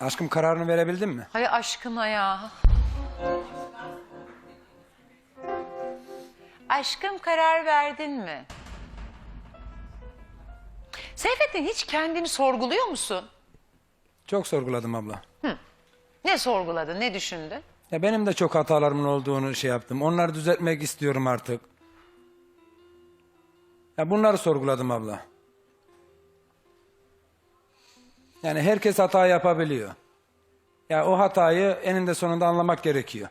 Aşkım kararını verebildin mi? Hay aşkına ya. Aşkım karar verdin mi? Seyfettin hiç kendini sorguluyor musun? Çok sorguladım abla. Ne sorguladın, ne düşündün? Ya benim de çok hatalarımın olduğunu şey yaptım. Onları düzeltmek istiyorum artık. Ya bunları sorguladım abla. Yani herkes hata yapabiliyor. Ya o hatayı eninde sonunda anlamak gerekiyor.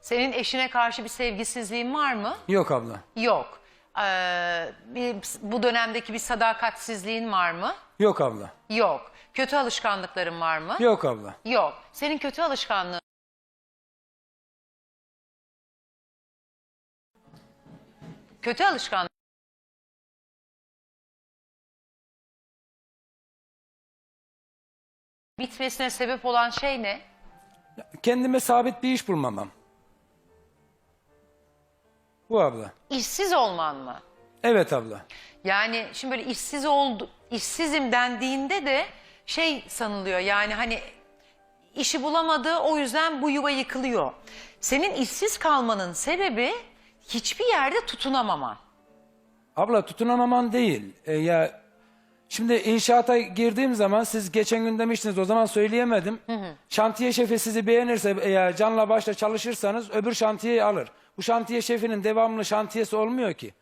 Senin eşine karşı bir sevgisizliğin var mı? Yok abla. Yok. Ee, bir, bu dönemdeki bir sadakatsizliğin var mı? Yok abla. Yok. Kötü alışkanlıkların var mı? Yok abla. Yok. Senin kötü alışkanlığın Kötü alışkanlık bitmesine sebep olan şey ne? Kendime sabit bir iş bulmamam. Bu abla. İşsiz olman mı? Evet abla. Yani şimdi böyle işsiz oldu, işsizim dendiğinde de şey sanılıyor yani hani işi bulamadı o yüzden bu yuva yıkılıyor. Senin işsiz kalmanın sebebi hiçbir yerde tutunamaman. Abla tutunamaman değil. E, ya şimdi inşaata girdiğim zaman siz geçen gün demiştiniz o zaman söyleyemedim. Şantiye şefi sizi beğenirse eğer canla başla çalışırsanız öbür şantiyeyi alır. Bu şantiye şefinin devamlı şantiyesi olmuyor ki.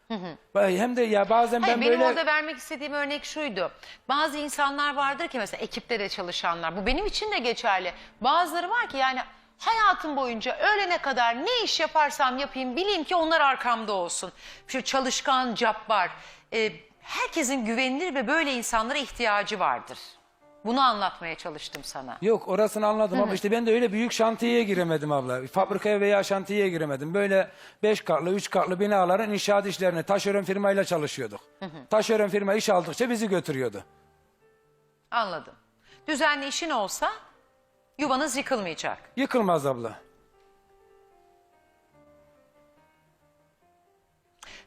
Hem de ya bazen Hayır, ben benim böyle orada vermek istediğim örnek şuydu. Bazı insanlar vardır ki mesela ekipte de çalışanlar. Bu benim için de geçerli. Bazıları var ki yani hayatım boyunca ölene kadar ne iş yaparsam yapayım bileyim ki onlar arkamda olsun. Şu çalışkan, cabbar. e, herkesin güvenilir ve böyle insanlara ihtiyacı vardır. Bunu anlatmaya çalıştım sana. Yok orasını anladım ama işte ben de öyle büyük şantiyeye giremedim abla. Fabrikaya veya şantiyeye giremedim. Böyle beş katlı, üç katlı binaların inşaat işlerini taşeron firmayla çalışıyorduk. Taşeron firma iş aldıkça bizi götürüyordu. Anladım. Düzenli işin olsa yuvanız yıkılmayacak. Yıkılmaz abla.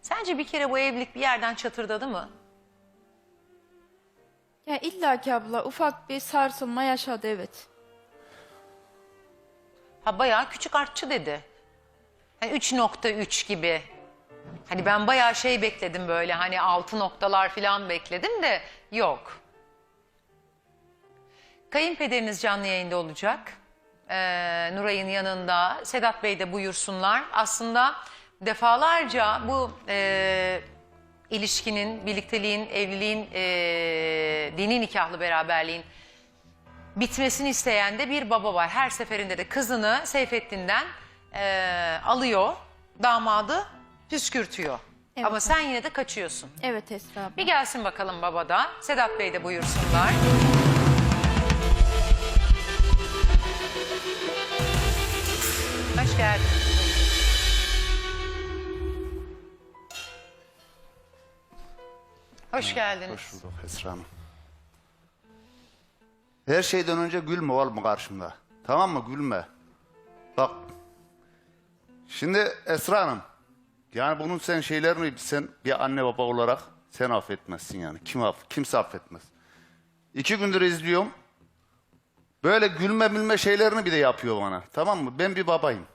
Sence bir kere bu evlilik bir yerden çatırdadı mı? Ya illa ki abla ufak bir sarsılma yaşadı evet. Ha bayağı küçük artçı dedi. Hani 3.3 gibi. Hani ben bayağı şey bekledim böyle hani 6 noktalar falan bekledim de yok. Kayınpederiniz canlı yayında olacak. Ee, Nuray'ın yanında. Sedat Bey de buyursunlar. Aslında defalarca bu e, ilişkinin, birlikteliğin, evliliğin, e, dini nikahlı beraberliğin bitmesini isteyen de bir baba var. Her seferinde de kızını Seyfettin'den eee, alıyor, damadı püskürtüyor. Evet. Ama sen yine de kaçıyorsun. Evet Esra abla. Bir gelsin bakalım baba da. Sedat Bey de buyursunlar. Hoş geldin. Hoş geldiniz. Hoş bulduk Esra Hanım. Her şeyden önce gülme oğlum karşımda. Tamam mı? Gülme. Bak. Şimdi Esra Hanım. Yani bunun sen şeylerini sen bir anne baba olarak sen affetmezsin yani. Kim aff kimse affetmez. İki gündür izliyorum. Böyle gülme bilme şeylerini bir de yapıyor bana. Tamam mı? Ben bir babayım.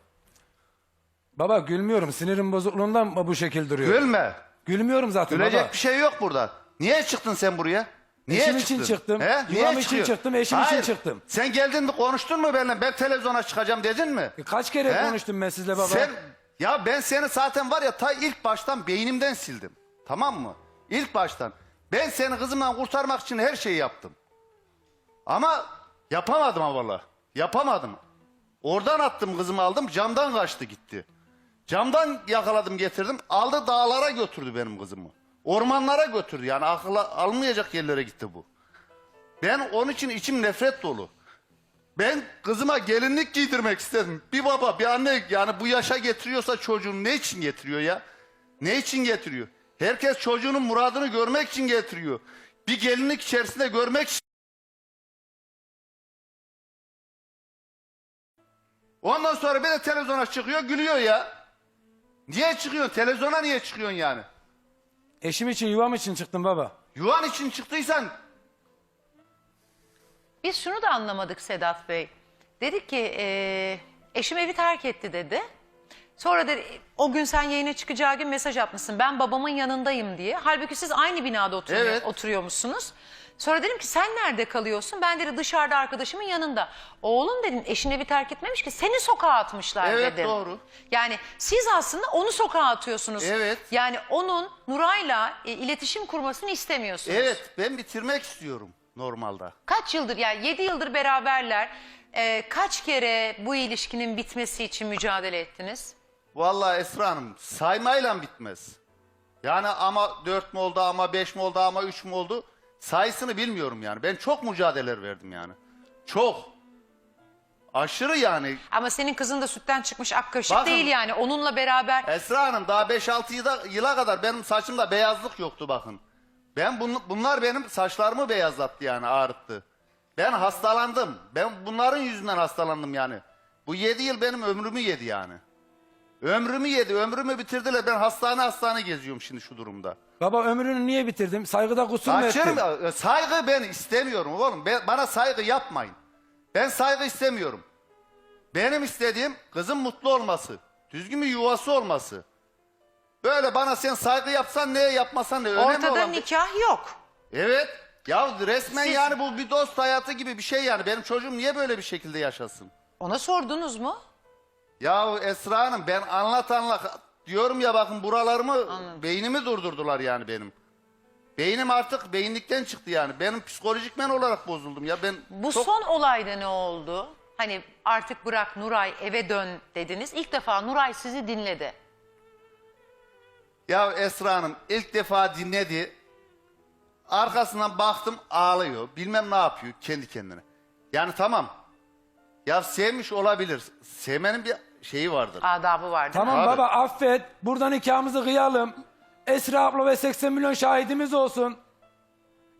Baba gülmüyorum. Sinirim bozukluğundan mı bu şekil duruyor? Gülme. Gülmüyorum zaten Gülecek baba. bir şey yok burada. Niye çıktın sen buraya? Niye Eşim için çıktım, yuvam için çıktım, eşim için çıktım. Sen geldin mi konuştun mu benimle? Ben televizyona çıkacağım dedin mi? Kaç kere He? konuştum ben sizle baba? Sen ya ben seni zaten var ya ta ilk baştan beynimden sildim. Tamam mı? İlk baştan. Ben seni kızımdan kurtarmak için her şeyi yaptım. Ama yapamadım ha valla. Yapamadım. Oradan attım kızımı aldım camdan kaçtı gitti. Camdan yakaladım getirdim aldı dağlara götürdü benim kızımı. Ormanlara götürdü yani akıla almayacak yerlere gitti bu. Ben onun için içim nefret dolu. Ben kızıma gelinlik giydirmek istedim. Bir baba, bir anne yani bu yaşa getiriyorsa çocuğunu ne için getiriyor ya? Ne için getiriyor? Herkes çocuğunun muradını görmek için getiriyor. Bir gelinlik içerisinde görmek için. Ondan sonra bir de televizyona çıkıyor, gülüyor ya. Niye çıkıyorsun? Televizyona niye çıkıyorsun yani? Eşim için yuvam için çıktım baba. Yuvan için çıktıysan Biz şunu da anlamadık Sedat Bey. Dedik ki e, eşim evi terk etti dedi. Sonra dedi o gün sen yayına çıkacağı gün mesaj atmışsın. Ben babamın yanındayım diye. Halbuki siz aynı binada oturuyor, Evet. oturuyormuşsunuz. Sonra dedim ki sen nerede kalıyorsun? Ben dedi dışarıda arkadaşımın yanında. Oğlum dedim eşin evi terk etmemiş ki seni sokağa atmışlar Evet, dedim. doğru. Yani siz aslında onu sokağa atıyorsunuz. Evet. Yani onun Nuray'la e, iletişim kurmasını istemiyorsunuz. Evet ben bitirmek istiyorum normalde. Kaç yıldır yani 7 yıldır beraberler. Ee, kaç kere bu ilişkinin bitmesi için mücadele ettiniz? Vallahi Esra Hanım saymayla bitmez. Yani ama dört mü oldu ama beş mi oldu ama üç mü oldu sayısını bilmiyorum yani. Ben çok mücadeleler verdim yani. Çok. Aşırı yani. Ama senin kızın da sütten çıkmış ak kaşık Bakın- değil yani. Onunla beraber Esra Hanım daha 5-6 yıla, yıla kadar benim saçımda beyazlık yoktu bakın. Ben bun- bunlar benim saçlarımı beyazlattı yani ağrıttı. Ben hastalandım. Ben bunların yüzünden hastalandım yani. Bu 7 yıl benim ömrümü yedi yani. Ömrümü yedi, ömrümü bitirdiler. Ben hastane hastane geziyorum şimdi şu durumda. Baba ömrünü niye bitirdim? Saygıda kusur mu ettim? e, saygı ben istemiyorum oğlum. Ben, bana saygı yapmayın. Ben saygı istemiyorum. Benim istediğim kızın mutlu olması. Düzgün bir yuvası olması. Böyle bana sen saygı yapsan ne yapmasan ne önemli ortada olan... nikah yok. Evet. Ya resmen Siz- yani bu bir dost hayatı gibi bir şey yani. Benim çocuğum niye böyle bir şekilde yaşasın? Ona sordunuz mu? Ya Esra Hanım ben anlat anlat diyorum ya bakın buralarımı beynimi durdurdular yani benim. Beynim artık beyinlikten çıktı yani. Benim psikolojik men olarak bozuldum ya ben Bu çok- son olayda ne oldu? Hani artık bırak Nuray eve dön dediniz. İlk defa Nuray sizi dinledi. Ya Esra Hanım ilk defa dinledi. Arkasından baktım ağlıyor. Bilmem ne yapıyor kendi kendine. Yani tamam. Ya sevmiş olabilir. Sevmenin bir şeyi vardır. Adabı var değil mi? Tamam Abi. baba affet. Buradan nikahımızı kıyalım. Esra abla ve 80 milyon şahidimiz olsun.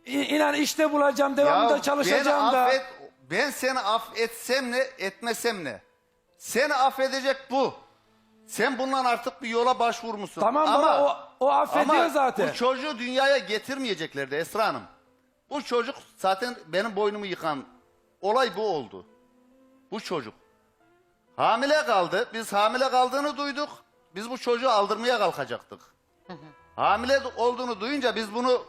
İ- İnan işte bulacağım. Devamında Ya çalışacağım beni da. affet, ben seni affetsem ne etmesem ne? Seni affedecek bu. Sen bundan artık bir yola başvurmuşsun. Tamam ama, baba o, o affediyor ama zaten. bu çocuğu dünyaya getirmeyeceklerdi Esra Hanım. Bu çocuk zaten benim boynumu yıkan olay bu oldu. Bu çocuk. Hamile kaldı. Biz hamile kaldığını duyduk. Biz bu çocuğu aldırmaya kalkacaktık. Hamile olduğunu duyunca biz bunu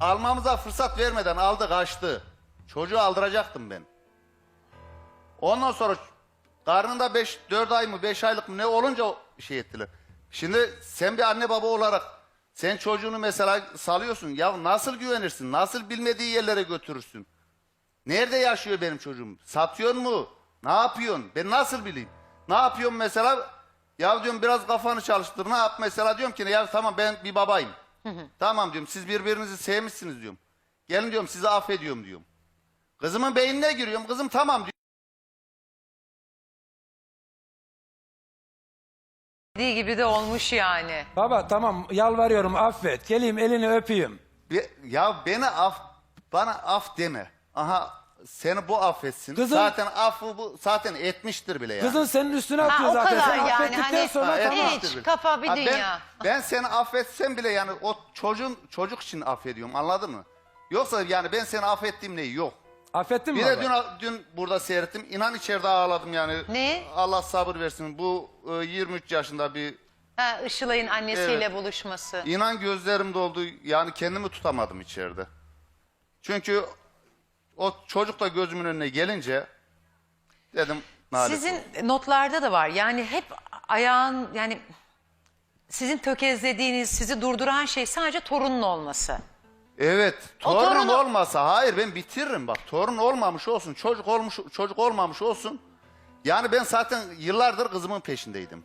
almamıza fırsat vermeden aldı kaçtı. Çocuğu aldıracaktım ben. Ondan sonra karnında 5 4 ay mı 5 aylık mı ne olunca şey ettiler. Şimdi sen bir anne baba olarak sen çocuğunu mesela salıyorsun. Ya nasıl güvenirsin? Nasıl bilmediği yerlere götürürsün? Nerede yaşıyor benim çocuğum? Satıyor mu? Ne yapıyorsun? Ben nasıl bileyim? Ne yapıyorum mesela? Ya diyorum biraz kafanı çalıştır. Ne yap mesela diyorum ki ya tamam ben bir babayım. tamam diyorum siz birbirinizi sevmişsiniz diyorum. Gelin diyorum sizi affediyorum diyorum. Kızımın beynine giriyorum. Kızım tamam diyor. Dediği gibi de olmuş yani. Baba tamam yalvarıyorum affet. Geleyim elini öpeyim. Be- ya beni af bana af deme. Aha seni bu affetsin. Kızım- zaten affı bu zaten etmiştir bile yani. Kızın senin üstüne atıyor o zaten. kadar Sen yani, affettikten hani- sonra Ha, tamam. etmiştir. Hiç, kafa bir Ha, ben- dünya. Ben, seni affetsem bile yani o çocuğun çocuk için affediyorum anladın mı? Yoksa yani ben seni affettiğim neyi yok. Affettin mi Bir baba? de dün, dün burada seyrettim. İnan içeride ağladım yani. Ne? Allah sabır versin. Bu e, 23 yaşında bir Ha, Işılay'ın annesiyle Evet. buluşması. İnan gözlerim doldu. Yani kendimi tutamadım içeride. Çünkü o çocuk da gözümün önüne gelince dedim Nalet Sizin notlarda da var. Yani hep ayağın yani sizin tökezlediğiniz, sizi durduran şey sadece torunun olması. Evet. Torun torunu- olmasa hayır ben bitiririm bak. Torun olmamış olsun, çocuk olmuş çocuk olmamış olsun. Yani ben zaten yıllardır kızımın peşindeydim.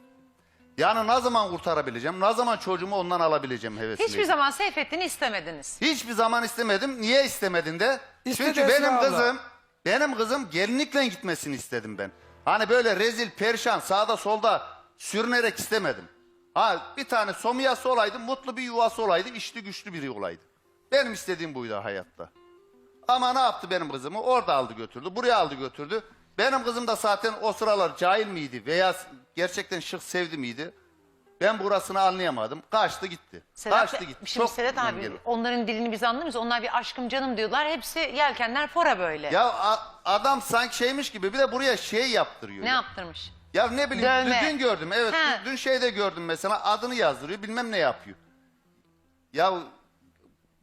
Yani ne zaman kurtarabileceğim, ne zaman çocuğumu ondan alabileceğim hevesindeydim. Hiçbir zaman Seyfettin'i istemediniz. Hiçbir zaman istemedim. Niye istemedin de? İstedi Çünkü Esra benim abla. kızım, benim kızım gelinlikle gitmesini istedim ben. Hani böyle rezil, perişan, sağda solda sürünerek istemedim. Ha bir tane somyası olaydı, mutlu bir yuvası olaydı, işli güçlü biri olaydı. Benim istediğim buydu hayatta. Ama ne yaptı benim kızımı? Orada aldı götürdü, buraya aldı götürdü. Benim kızım da zaten o sıralar cahil miydi veya gerçekten şık sevdi miydi? Ben burasını anlayamadım. Kaçtı gitti. Sedat, Kaçtı gitti. Şimdi Çok Sedat abi dengeli. onların dilini biz anlamıyoruz. Onlar bir aşkım canım diyorlar. Hepsi yelkenler fora böyle. Ya a- adam sanki şeymiş gibi bir de buraya şey yaptırıyor. ne ya. yaptırmış? Ya ne bileyim Dövme. dün gördüm. Evet He. dün, dün şeyde gördüm mesela adını yazdırıyor bilmem ne yapıyor. Ya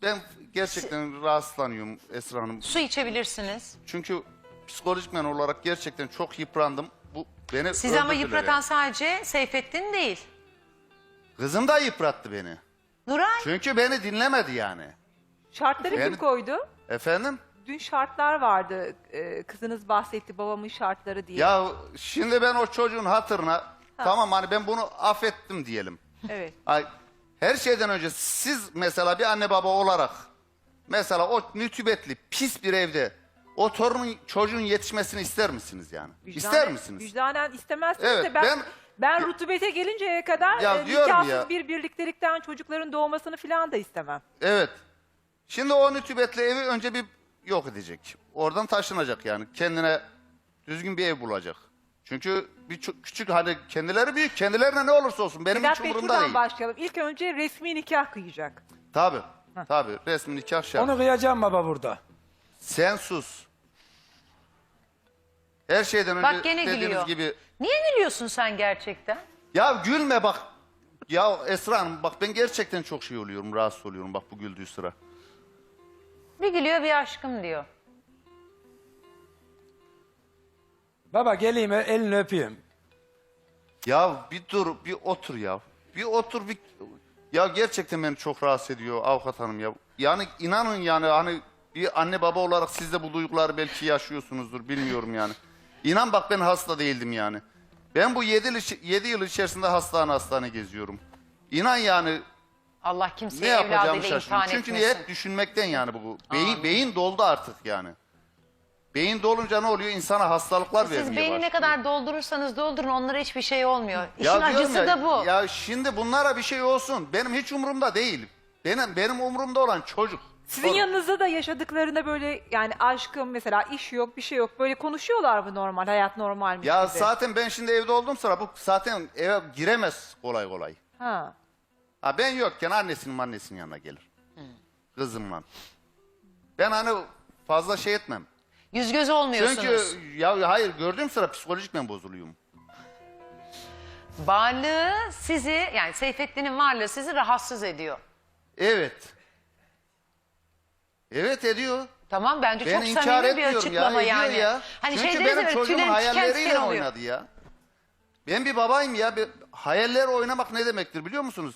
ben gerçekten rahatsızlanıyorum Esra Hanım. Su içebilirsiniz. Çünkü psikolojikmen olarak gerçekten çok yıprandım. Bu beni Sizi ama öldürdüler yıpratan yani. sadece Seyfettin değil. Kızım da yıprattı beni. Nuray. Çünkü beni dinlemedi yani. Şartları Yani- kim koydu? Efendim? Dün şartlar vardı. Ee, kızınız bahsetti babamın şartları diye. Ya şimdi ben o çocuğun hatırına tamam hani ben bunu affettim diyelim. Evet. Ay, her şeyden önce siz mesela bir anne baba olarak mesela o nütübetli pis bir evde o torunun çocuğun yetişmesini ister misiniz yani? ister misiniz? Vicdanen istemezsiniz Evet, de ben, ben- ben, rutubete gelinceye kadar Ya e, diyorum nikahsız ya. bir birliktelikten çocukların doğmasını falan da istemem. Evet. Şimdi o nütübetli evi önce bir yok edecek. Oradan taşınacak yani. Kendine düzgün bir ev bulacak. Çünkü bir ço- küçük hani kendileri büyük. Kendilerine ne olursa olsun benim Sedat hiç Bey umurumda şuradan değil. başlayalım. İlk önce resmi nikah kıyacak. Tabii. Tabii. Resmi nikah şart. Onu kıyacağım baba burada. Sen sus. Her şeyden önce Bak gene dediğiniz gülüyor. gibi. Niye gülüyorsun sen gerçekten? Ya gülme bak. Ya Esra Hanım bak ben gerçekten çok şey oluyorum. Rahatsız oluyorum bak bu güldüğü sıra. Bir gülüyor bir aşkım diyor. Baba geleyim elini öpeyim. Ya bir dur, bir otur ya. Bir otur, bir... Ya gerçekten beni çok rahatsız ediyor avukat hanım ya. Yani inanın yani hani bir anne baba olarak siz de bu duyguları belki yaşıyorsunuzdur bilmiyorum yani. İnan bak ben hasta değildim yani. Ben bu 7 yıl, içi- yedi yıl içerisinde hastane hastane geziyorum. İnan yani Allah ne kimseyi yapacağımı evladıyla şaşırdım. imtihan Çünkü niye etmesin. hep düşünmekten yani bu. Beyin, beyin doldu artık yani. Beyin dolunca ne oluyor? İnsana hastalıklar Siz vermeye beyni ne başlıyor. kadar doldurursanız doldurun onlara hiçbir şey olmuyor. İşin diyorum acısı da bu. Ya şimdi bunlara bir şey olsun. Benim hiç umurumda değil. Benim benim umurumda olan çocuk. Sizin Sorun. yanınızda da yaşadıklarında böyle yani aşkım mesela iş yok bir şey yok. Böyle konuşuyorlar mı normal hayat normalmiş Ya gibi? zaten ben şimdi evde olduğum sıra bu zaten eve giremez kolay kolay. Ha. Ha ben yokken annesinin annesinin yanına gelir. Kızımla. Ben hani fazla şey etmem. Yüz göz olmuyorsunuz. Çünkü ya hayır gördüğüm sıra psikolojik ben bozuluyorum. Varlığı sizi yani Seyfettin'in varlığı sizi rahatsız ediyor. Evet. Evet ediyor. Tamam bence Ben çok inkar samimi bir etmiyorum ya. açıklama ediyor yani. ya. Hani Çünkü şey deriz benim çocuğum tüylerim diken hayalleriyle diken oluyor. oynadı ya. Ben bir babayım ya. Bir, hayaller oynamak ne demektir biliyor musunuz?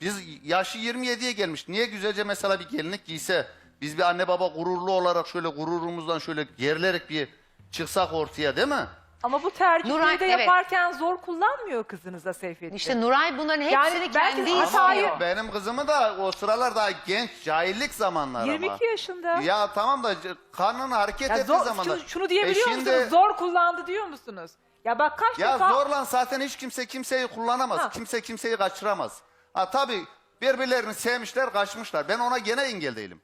Biz yaşı 27'ye gelmiş. Niye güzelce mesela bir gelinlik giyse, biz bir anne baba gururlu olarak şöyle gururumuzdan şöyle gerilerek bir çıksak ortaya değil mi? Ama bu Nuray, de evet. yaparken zor kullanmıyor kızınıza Seyfettin. İşte Nuray bunların hepsini Yani belki kendi hatayı- istiyor. Benim kızımı da o sıralar daha genç, cahillik zamanları ama. 22 yaşında. Ya tamam da karnının hareket Ya ettiği zor, zamanda. şunu, şunu diyebiliyor E şimdi- musunuz? Zor kullandı diyor musunuz? Ya bak kaç Ya defa... zorla zaten hiç kimse kimseyi kullanamaz. Ha. Kimse kimseyi kaçıramaz. Ha tabii birbirlerini sevmişler, kaçmışlar. Ben ona gene engel değilim.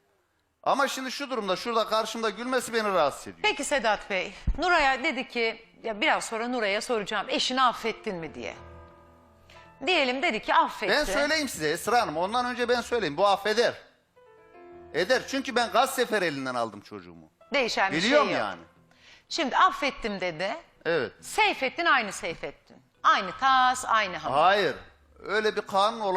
Ama şimdi şu durumda, şurada karşımda gülmesi beni rahatsız ediyor. Peki Sedat Bey, Nuray'a dedi ki, ya biraz sonra Nuray'a soracağım, eşini affettin mi diye. Diyelim dedi ki affetti. Ben söyleyeyim size Esra Hanım, ondan önce ben söyleyeyim. Bu affeder. Eder. Çünkü ben gaz sefer elinden aldım çocuğumu. Değişen bir Biliyorum şey yok. yani. Şimdi affettim dedi. Evet. Seyfettin aynı Seyfettin. Aynı tas, aynı hamur. Hayır. Öyle bir kanun olan